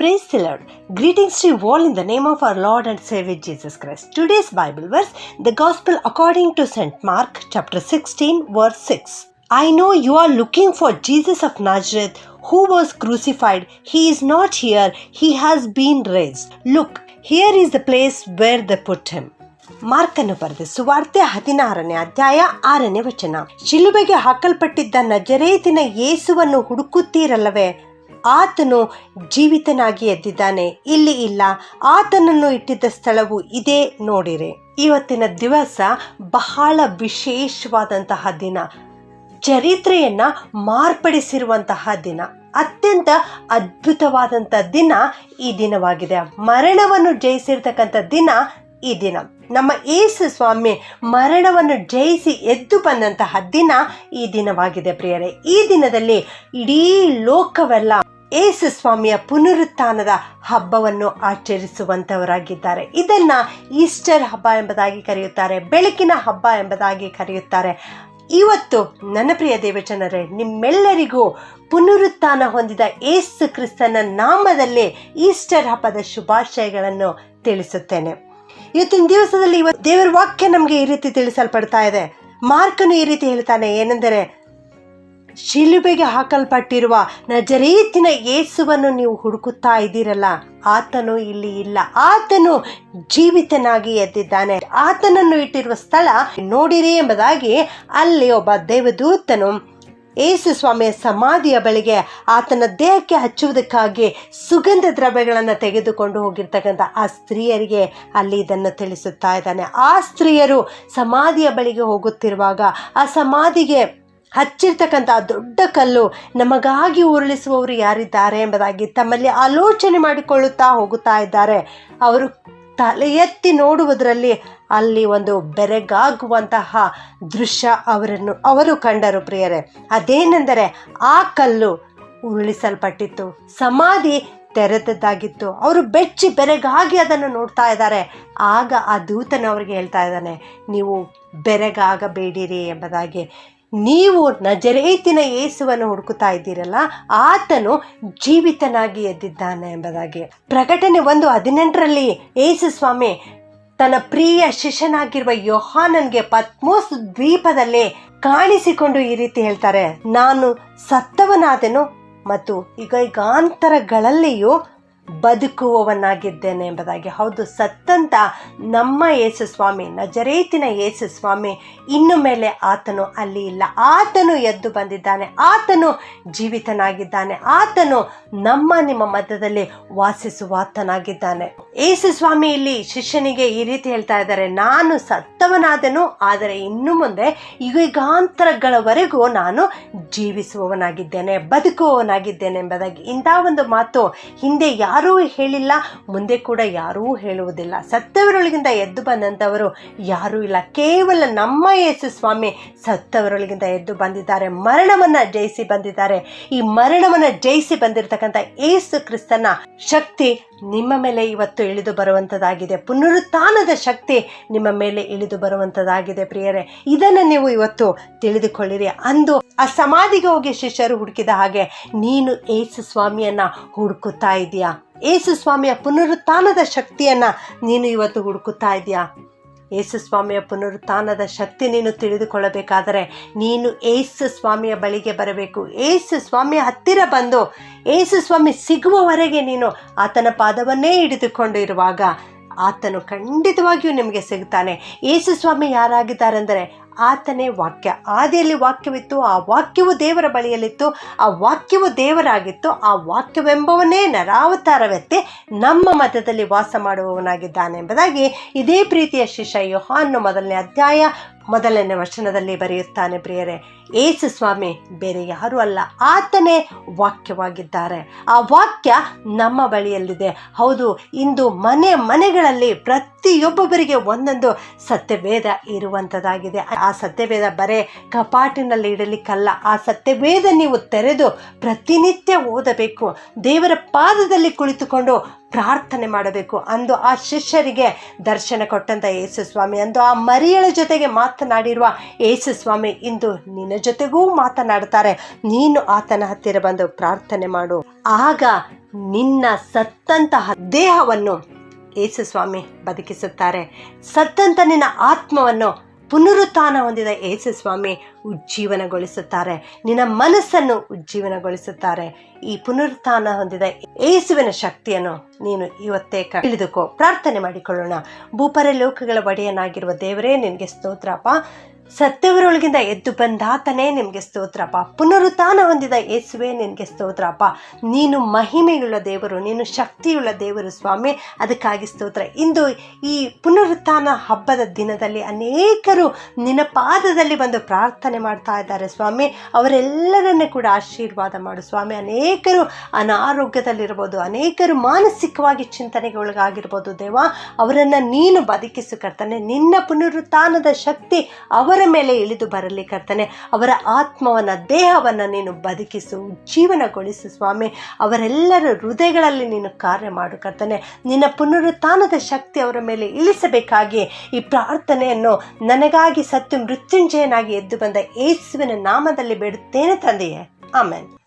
Praise the Lord. Greetings to you all in the name of our Lord and Savior Jesus Christ. Today's Bible verse, the Gospel according to St. Mark, chapter 16, verse 6. I know you are looking for Jesus of Nazareth who was crucified. He is not here, he has been raised. Look, here is the place where they put him. ಮಾರ್ಕನ್ನು ಬರೆದ ಸುವಾರ್ತೆ ಹದಿನಾರನೇ ಅಧ್ಯಾಯ ಆರನೇ ವಚನ ಶಿಲುಬೆಗೆ ಹಾಕಲ್ಪಟ್ಟಿದ್ದ ನಜರೇತಿನ ಯೇಸುವನ್ನು ಹುಡುಕುತ್ತೀರಲ್ಲವೇ ಆತನು ಜೀವಿತನಾಗಿ ಎದ್ದಿದ್ದಾನೆ. ಇಲ್ಲಿ ಇಲ್ಲ, ಆತನನ್ನು ಇಟ್ಟಿದ್ದ ಸ್ಥಳವು ಇದೇ ನೋಡಿರಿ. ಇವತ್ತಿನ ದಿವಸ ಬಹಳ ವಿಶೇಷವಾದಂತಹ ದಿನ. ಚರಿತ್ರೆಯನ್ನ ಮಾರ್ಪಡಿಸಿರುವಂತಹ ದಿನ. ಅತ್ಯಂತ ಅದ್ಭುತವಾದಂಥ ದಿನ ಈ ದಿನವಾಗಿದೆ. ಮರಣವನ್ನು ಜಯಿಸಿರ್ತಕ್ಕಂಥ ದಿನ ಈ ದಿನ. ನಮ್ಮ ಏಸು ಸ್ವಾಮಿ ಮರಣವನ್ನು ಜಯಿಸಿ ಎದ್ದು ಬಂದಂತಹ ದಿನ ಈ ದಿನವಾಗಿದೆ ಪ್ರಿಯರೇ. ಈ ದಿನದಲ್ಲಿ ಇಡೀ ಲೋಕವೆಲ್ಲ ಏಸು ಸ್ವಾಮಿಯ ಪುನರುತ್ಥಾನದ ಹಬ್ಬವನ್ನು ಆಚರಿಸುವಂತವರಾಗಿದ್ದಾರೆ. ಇದನ್ನ ಈಸ್ಟರ್ ಹಬ್ಬ ಎಂಬುದಾಗಿ ಕರೆಯುತ್ತಾರೆ, ಬೆಳಕಿನ ಹಬ್ಬ ಎಂಬುದಾಗಿ ಕರೆಯುತ್ತಾರೆ. ಇವತ್ತು ನನ್ನ ಪ್ರಿಯ ದೇವಚನರೇ ನಿಮ್ಮೆಲ್ಲರಿಗೂ ಪುನರುತ್ಥಾನ ಹೊಂದಿದ ಏಸು ಕ್ರಿಸ್ತನ ನಾಮದಲ್ಲಿ ಈಸ್ಟರ್ ಹಬ್ಬದ ಶುಭಾಶಯಗಳನ್ನು ತಿಳಿಸುತ್ತೇನೆ. ಇವತ್ತಿನ ದಿವಸದಲ್ಲಿ ಇವತ್ತು ದೇವರ ವಾಕ್ಯ ನಮಗೆ ಈ ರೀತಿ ತಿಳಿಸಲ್ಪಡ್ತಾ ಇದೆ. ಮಾರ್ಕನು ಈ ರೀತಿ ಹೇಳ್ತಾನೆ, ಏನೆಂದರೆ ಶಿಲುಬೆಗೆ ಹಾಕಲ್ಪಟ್ಟಿರುವ ನಜರೀತಿನ ಯೇಸುವನ್ನು ನೀವು ಹುಡುಕುತ್ತಾ ಇದ್ದೀರಲ್ಲ, ಆತನು ಇಲ್ಲಿ ಇಲ್ಲ. ಆತನು ಜೀವಿತನಾಗಿ ಎದ್ದಿದ್ದಾನೆ. ಆತನನ್ನು ಇಟ್ಟಿರುವ ಸ್ಥಳ ನೋಡಿರಿ ಎಂಬುದಾಗಿ ಅಲ್ಲಿ ಒಬ್ಬ ದೇವದೂತನು ಏಸು ಸ್ವಾಮಿಯ ಸಮಾಧಿಯ ಬಳಿಗೆ ಆತನ ದೇಹಕ್ಕೆ ಹಚ್ಚುವುದಕ್ಕಾಗಿ ಸುಗಂಧ ದ್ರವ್ಯಗಳನ್ನು ತೆಗೆದುಕೊಂಡು ಹೋಗಿರ್ತಕ್ಕಂಥ ಆ ಸ್ತ್ರೀಯರಿಗೆ ಅಲ್ಲಿ ಇದನ್ನು ತಿಳಿಸುತ್ತಾ ಇದ್ದಾನೆ. ಆ ಸ್ತ್ರೀಯರು ಸಮಾಧಿಯ ಬಳಿಗೆ ಹೋಗುತ್ತಿರುವಾಗ ಆ ಸಮಾಧಿಗೆ ಹಚ್ಚಿರ್ತಕ್ಕಂಥ ದೊಡ್ಡ ಕಲ್ಲು ನಮಗಾಗಿ ಉರುಳಿಸುವವರು ಯಾರಿದ್ದಾರೆ ಎಂಬುದಾಗಿ ತಮ್ಮಲ್ಲಿ ಆಲೋಚನೆ ಮಾಡಿಕೊಳ್ಳುತ್ತಾ ಹೋಗುತ್ತಾ ಇದ್ದಾರೆ. ಅವರು ತಲೆ ಎತ್ತಿ ನೋಡುವುದರಲ್ಲಿ ಅಲ್ಲಿ ಒಂದು ಬೆರೆಗಾಗುವಂತಹ ದೃಶ್ಯ ಅವರನ್ನು ಅವರು ಕಂಡರು ಪ್ರಿಯರೇ. ಅದೇನೆಂದರೆ ಆ ಕಲ್ಲು ಉರುಳಿಸಲ್ಪಟ್ಟಿತ್ತು, ಸಮಾಧಿ ತೆರೆದದ್ದಾಗಿತ್ತು, ಅವರು ಬೆಚ್ಚಿ ಬೆರೆಗಾಗಿ ಅದನ್ನು ನೋಡ್ತಾ ಇದ್ದಾರೆ. ಆಗ ಆ ದೂತನ ಅವರಿಗೆ ಹೇಳ್ತಾ ಇದ್ದಾನೆ, ನೀವು ಬೆರೆಗಾಗಬೇಡಿರಿ ಎಂಬುದಾಗಿ. ನೀವು ನಜರೇತಿನ ಯೇಸುವನ್ನು ಹುಡುಕುತ್ತಾ ಇದ್ದೀರಲ್ಲ, ಆತನು ಜೀವಿತನಾಗಿ ಎದ್ದಿದ್ದಾನೆ ಎಂಬುದಾಗಿ. ಪ್ರಕಟಣೆ ಒಂದು ಹದಿನೆಂಟರಲ್ಲಿ ಯೇಸು ಸ್ವಾಮಿ ತನ್ನ ಪ್ರಿಯ ಶಿಷ್ಯನಾಗಿರುವ ಯೋಹಾನನ್ಗೆ ಪದ್ಮೋಸ್ ದ್ವೀಪದಲ್ಲಿ ಕಾಣಿಸಿಕೊಂಡು ಈ ರೀತಿ ಹೇಳ್ತಾರೆ, ನಾನು ಸತ್ತವನಾದೆನು ಮತ್ತು ಈಗ ಯುಗಾಂತರಗಳಲ್ಲಿಯೂ ಬದುಕುವವನಾಗಿದ್ದೇನೆ ಎಂಬುದಾಗಿ. ಹೌದು, ಸತ್ತಂತ ನಮ್ಮ ಯೇಸು ಸ್ವಾಮಿ ನಜರೇತಿನ ಯೇಸು ಸ್ವಾಮಿ ಇನ್ನು ಮೇಲೆ ಆತನು ಅಲ್ಲಿ ಇಲ್ಲ. ಆತನು ಎದ್ದು ಬಂದಿದ್ದಾನೆ, ಆತನು ಜೀವಿತನಾಗಿದ್ದಾನೆ, ಆತನು ನಮ್ಮ, ನಿಮ್ಮ ಮಧ್ಯದಲ್ಲಿ ವಾಸಿಸುವಾತನಾಗಿದ್ದಾನೆ. ಯೇಸು ಸ್ವಾಮಿ ಇಲ್ಲಿ ಶಿಷ್ಯನಿಗೆ ಈ ರೀತಿ ಹೇಳ್ತಾ ಇದ್ದಾರೆ, ನಾನು ಸತ್ತವನಾದನು, ಆದರೆ ಇನ್ನು ಮುಂದೆ ಯುಗಾಂತರಗಳವರೆಗೂ ನಾನು ಜೀವಿಸುವವನಾಗಿದ್ದೇನೆ, ಬದುಕುವವನಾಗಿದ್ದೇನೆ ಎಂಬುದಾಗಿ. ಇಂಥ ಒಂದು ಮಾತು ಹಿಂದೆ ಯಾರೂ ಹೇಳಿಲ್ಲ, ಮುಂದೆ ಕೂಡ ಯಾರೂ ಹೇಳುವುದಿಲ್ಲ. ಸತ್ತವರೊಳಗಿಂದ ಎದ್ದು ಬಂದಂಥವರು ಯಾರೂ ಇಲ್ಲ. ಕೇವಲ ನಮ್ಮ ಯೇಸು ಸ್ವಾಮಿ ಸತ್ತವರೊಳಗಿಂದ ಎದ್ದು ಬಂದಿದ್ದಾರೆ. ಮರಣವನ್ನ ಜಯಿಸಿ ಬಂದಿದ್ದಾರೆ. ಈ ಮರಣವನ್ನ ಜಯಿಸಿ ಬಂದಿರತಕ್ಕಂಥ ಏಸು ಕ್ರಿಸ್ತನ ಶಕ್ತಿ ನಿಮ್ಮ ಮೇಲೆ ಇವತ್ತು ಇಳಿದು ಬರುವಂಥದ್ದಾಗಿದೆ ಪುನರುತ್ಥಾನದ ಶಕ್ತಿ ನಿಮ್ಮ ಮೇಲೆ ಇಳಿದು ಬರುವಂಥದ್ದಾಗಿದೆ ಪ್ರಿಯರೇ. ಇದನ್ನು ನೀವು ಇವತ್ತು ತಿಳಿದುಕೊಳ್ಳಿರಿ. ಅಂದು ಆ ಸಮಾಧಿಗೆ ಹೋಗಿ ಶಿಷ್ಯರು ಹುಡುಕಿದ ಹಾಗೆ ನೀನು ಏಸು ಸ್ವಾಮಿಯನ್ನು ಹುಡುಕುತ್ತಾ ಇದೆಯಾ? ಏಸು ಸ್ವಾಮಿಯ ಪುನರುತ್ಥಾನದ ಶಕ್ತಿಯನ್ನು ನೀನು ಇವತ್ತು ಹುಡುಕುತ್ತಾ ಇದೆಯಾ? ಏಸು ಸ್ವಾಮಿಯ ಪುನರುತ್ಥಾನದ ಶಕ್ತಿ ನೀನು ತಿಳಿದುಕೊಳ್ಳಬೇಕಾದರೆ ನೀನು ಏಸು ಸ್ವಾಮಿಯ ಬಳಿಗೆ ಬರಬೇಕು. ಏಸು ಸ್ವಾಮಿಯ ಹತ್ತಿರ ಬಂದು ಏಸು ಸ್ವಾಮಿ ಸಿಗುವವರೆಗೆ ನೀನು ಆತನ ಪಾದವನ್ನೇ ಹಿಡಿದುಕೊಂಡು ಇರುವಾಗ ಆತನು ಖಂಡಿತವಾಗಿಯೂ ನಿಮಗೆ ಸಿಗುತ್ತಾನೆ. ಏಸು ಸ್ವಾಮಿ ಯಾರಾಗಿದ್ದಾರೆ ಅಂದರೆ ಆತನೇ ವಾಕ್ಯ. ಆದಿಯಲ್ಲಿ ವಾಕ್ಯವಿತ್ತು, ಆ ವಾಕ್ಯವು ದೇವರ ಬಳಿಯಲ್ಲಿತ್ತು, ಆ ವಾಕ್ಯವು ದೇವರಾಗಿತ್ತು, ಆ ವಾಕ್ಯವೆಂಬವನೇ ನರಾವತಾರವೆತ್ತಿ ನಮ್ಮ ಮತದಲ್ಲಿ ವಾಸ ಮಾಡುವವನಾಗಿದ್ದಾನೆ ಎಂಬುದಾಗಿ ಇದೇ ಪ್ರೀತಿಯ ಶಿಷ್ಯ ಯೋಹಾನ್ನು ಮೊದಲನೇ ಅಧ್ಯಾಯ ಮೊದಲನೇ ವಚನದಲ್ಲಿ ಬರೆಯುತ್ತಾನೆ ಪ್ರಿಯರೇ, ಏಸು ಸ್ವಾಮಿ ಬೇರೆ ಯಾರು ಅಲ್ಲ, ಆತನೇ ವಾಕ್ಯವಾಗಿದ್ದಾರೆ. ಆ ವಾಕ್ಯ ನಮ್ಮ ಬಳಿಯಲ್ಲಿದೆ. ಹೌದು, ಇಂದು ಮನೆ ಮನೆಗಳಲ್ಲಿ ಪ್ರತಿಯೊಬ್ಬೊಬ್ಬರಿಗೆ ಒಂದೊಂದು ಸತ್ಯವೇದ ಇರುವಂಥದ್ದಾಗಿದೆ. ಆ ಸತ್ಯವೇದ ಬರೇ ಕಪಾಟಿನಲ್ಲಿ ಇಡಲಿಕ್ಕಲ್ಲ. ಆ ಸತ್ಯವೇದ ನೀವು ತೆರೆದು ಪ್ರತಿನಿತ್ಯ ಓದಬೇಕು. ದೇವರ ಪಾದದಲ್ಲಿ ಕುಳಿತುಕೊಂಡು ಪ್ರಾರ್ಥನೆ ಮಾಡಬೇಕು ಅಂದು ಆ ಶಿಷ್ಯರಿಗೆ ದರ್ಶನ ಕೊಟ್ಟಂಥ ಯೇಸು ಸ್ವಾಮಿ ಅಂದು ಆ ಮರಿಯಳ ಜೊತೆಗೆ ಮಾತನಾಡಿರುವ ಯೇಸು ಸ್ವಾಮಿ ಇಂದು ನಿನ್ನ ಜೊತೆಗೂ ಮಾತನಾಡ್ತಾರೆ ನೀನು ಆತನ ಹತ್ತಿರ ಬಂದು ಪ್ರಾರ್ಥನೆ ಮಾಡು. ಆಗ ನಿನ್ನ ಸತ್ತಂತಹ ದೇಹವನ್ನು ಯೇಸು ಸ್ವಾಮಿ ಬದುಕಿಸುತ್ತಾರೆ. ಸತ್ತಂತ ನಿನ್ನ ಆತ್ಮವನ್ನು ಪುನರುತ್ಥಾನ ಹೊಂದಿದ ಯೇಸು ಸ್ವಾಮಿ ಉಜ್ಜೀವನಗೊಳಿಸುತ್ತಾರೆ. ನಿನ್ನ ಮನಸ್ಸನ್ನು ಉಜ್ಜೀವನಗೊಳಿಸುತ್ತಾರೆ. ಈ ಪುನರುತ್ಥಾನ ಹೊಂದಿದ ಏಸುವಿನ ಶಕ್ತಿಯನ್ನು ನೀನು ಇವತ್ತೇ ತಿಳಿದುಕೋ. ಪ್ರಾರ್ಥನೆ ಮಾಡಿಕೊಳ್ಳೋಣ. ಭೂಪರ ಲೋಕಗಳ ಒಡೆಯನಾಗಿರುವ ದೇವರೇ, ನಿನಗೆ ಸ್ತೋತ್ರಪ್ಪ ಸತ್ಯವರೊಳಗಿಂದ ಎದ್ದು ಬಂದಾತನೇ ನಿಮಗೆ ಸ್ತೋತ್ರಪ್ಪ. ಪುನರುತ್ಥಾನ ಹೊಂದಿದ ಯೇಸುವೆ ನಿನಗೆ ಸ್ತೋತ್ರಪ್ಪ. ನೀನು ಮಹಿಮೆಯುಳ್ಳ ದೇವರು, ನೀನು ಶಕ್ತಿಯುಳ್ಳ ದೇವರು ಸ್ವಾಮಿ. ಅದಕ್ಕಾಗಿ ಸ್ತೋತ್ರ. ಇಂದು ಈ ಪುನರುತ್ಥಾನ ಹಬ್ಬದ ದಿನದಲ್ಲಿ ಅನೇಕರು ನಿನ್ನ ಪಾದದಲ್ಲಿ ಬಂದು ಪ್ರಾರ್ಥನೆ ಮಾಡ್ತಾ ಇದ್ದಾರೆ ಸ್ವಾಮಿ. ಅವರೆಲ್ಲರನ್ನೇ ಕೂಡ ಆಶೀರ್ವಾದ ಮಾಡು ಸ್ವಾಮಿ. ಅನೇಕರು ಅನಾರೋಗ್ಯದಲ್ಲಿರ್ಬೋದು, ಅನೇಕರು ಮಾನಸಿಕವಾಗಿ ಚಿಂತನೆಗೆ ಒಳಗಾಗಿರ್ಬೋದು ದೇವ. ಅವರನ್ನು ನೀನು ಬದುಕಿಸು ಕರ್ತಾನೆ. ನಿನ್ನ ಪುನರುತ್ಥಾನದ ಶಕ್ತಿ ಅವರ ಮೇಲೆ ಇಳಿದು ಬರಲಿ ಕರ್ತನೆ. ಅವರ ಆತ್ಮವನ್ನು, ದೇಹವನ್ನು ನೀನು ಬದುಕಿಸು, ಜೀವನಗೊಳಿಸು ಸ್ವಾಮಿ. ಅವರೆಲ್ಲರ ಹೃದಯಗಳಲ್ಲಿ ನೀನು ಕಾರ್ಯ ಮಾಡು ಕರ್ತನೆ. ನಿನ್ನ ಪುನರುತ್ಥಾನದ ಶಕ್ತಿ ಅವರ ಮೇಲೆ ಇಳಿಸಬೇಕಾಗಿ ಈ ಪ್ರಾರ್ಥನೆಯನ್ನು ನನಗಾಗಿ ಸತ್ಯ ಮೃತ್ಯುಂಜಯನಾಗಿ ಎದ್ದು ಬಂದ ಯೇಸುವಿನ ನಾಮದಲ್ಲಿ ಬೇಡುತ್ತೇನೆ ತಂದೆಯೇ. ಆಮೇಲೆ